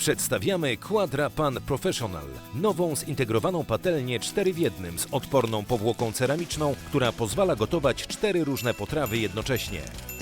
Przedstawiamy Quadra Pan Professional, nową zintegrowaną patelnię 4 w 1 z odporną powłoką ceramiczną, która pozwala gotować cztery różne potrawy jednocześnie.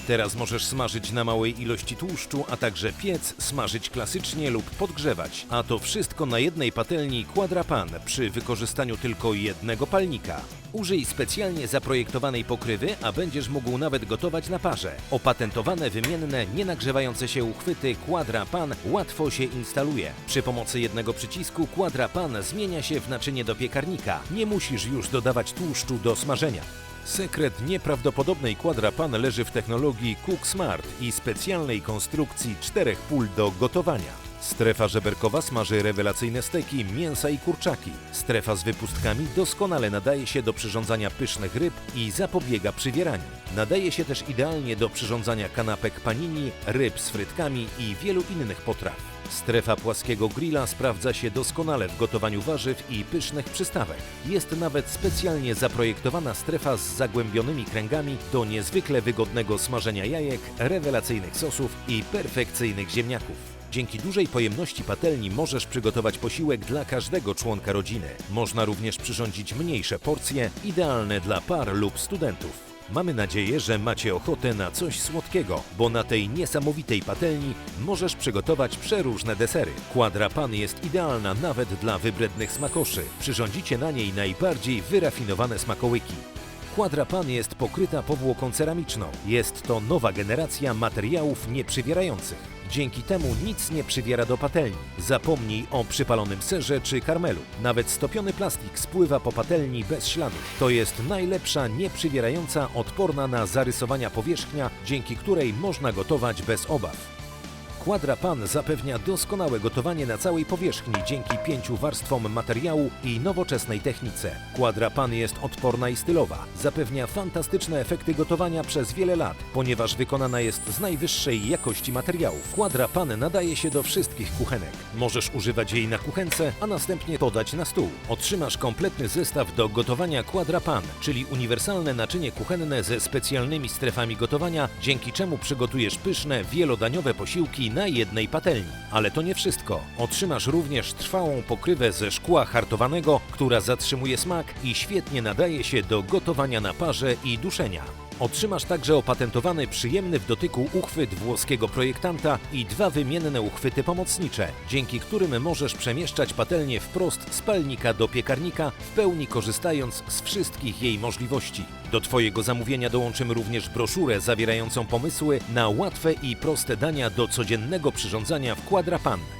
Teraz możesz smażyć na małej ilości tłuszczu, a także piec, smażyć klasycznie lub podgrzewać. A to wszystko na jednej patelni Quadra Pan przy wykorzystaniu tylko jednego palnika. Użyj specjalnie zaprojektowanej pokrywy, a będziesz mógł nawet gotować na parze. Opatentowane, wymienne, nienagrzewające się uchwyty Quadra Pan łatwo się instaluje. Przy pomocy jednego przycisku Quadra Pan zmienia się w naczynie do piekarnika. Nie musisz już dodawać tłuszczu do smażenia. Sekret nieprawdopodobnej Quadra Pan leży w technologii Cook Smart i specjalnej konstrukcji czterech pól do gotowania. Strefa żeberkowa smaży rewelacyjne steki, mięsa i kurczaki. Strefa z wypustkami doskonale nadaje się do przyrządzania pysznych ryb i zapobiega przywieraniu. Nadaje się też idealnie do przyrządzania kanapek panini, ryb z frytkami i wielu innych potraw. Strefa płaskiego grilla sprawdza się doskonale w gotowaniu warzyw i pysznych przystawek. Jest nawet specjalnie zaprojektowana strefa z zagłębionymi kręgami do niezwykle wygodnego smażenia jajek, rewelacyjnych sosów i perfekcyjnych ziemniaków. Dzięki dużej pojemności patelni możesz przygotować posiłek dla każdego członka rodziny. Można również przyrządzić mniejsze porcje, idealne dla par lub studentów. Mamy nadzieję, że macie ochotę na coś słodkiego, bo na tej niesamowitej patelni możesz przygotować przeróżne desery. Quadra Pan jest idealna nawet dla wybrednych smakoszy. Przyrządzicie na niej najbardziej wyrafinowane smakołyki. Quadra Pan jest pokryta powłoką ceramiczną. Jest to nowa generacja materiałów nieprzywierających. Dzięki temu nic nie przywiera do patelni. Zapomnij o przypalonym serze czy karmelu. Nawet stopiony plastik spływa po patelni bez śladu. To jest najlepsza, nieprzywierająca, odporna na zarysowania powierzchnia, dzięki której można gotować bez obaw. Quadra Pan zapewnia doskonałe gotowanie na całej powierzchni dzięki pięciu warstwom materiału i nowoczesnej technice. Quadra Pan jest odporna i stylowa. Zapewnia fantastyczne efekty gotowania przez wiele lat, ponieważ wykonana jest z najwyższej jakości materiałów. Quadra Pan nadaje się do wszystkich kuchenek. Możesz używać jej na kuchence, a następnie podać na stół. Otrzymasz kompletny zestaw do gotowania Quadra Pan, czyli uniwersalne naczynie kuchenne ze specjalnymi strefami gotowania, dzięki czemu przygotujesz pyszne, wielodaniowe posiłki na jednej patelni. Ale to nie wszystko. Otrzymasz również trwałą pokrywę ze szkła hartowanego, która zatrzymuje smak i świetnie nadaje się do gotowania na parze i duszenia. Otrzymasz także opatentowany przyjemny w dotyku uchwyt włoskiego projektanta i dwa wymienne uchwyty pomocnicze, dzięki którym możesz przemieszczać patelnię wprost z palnika do piekarnika, w pełni korzystając z wszystkich jej możliwości. Do Twojego zamówienia dołączymy również broszurę zawierającą pomysły na łatwe i proste dania do codziennego przyrządzania w Quadra Pan.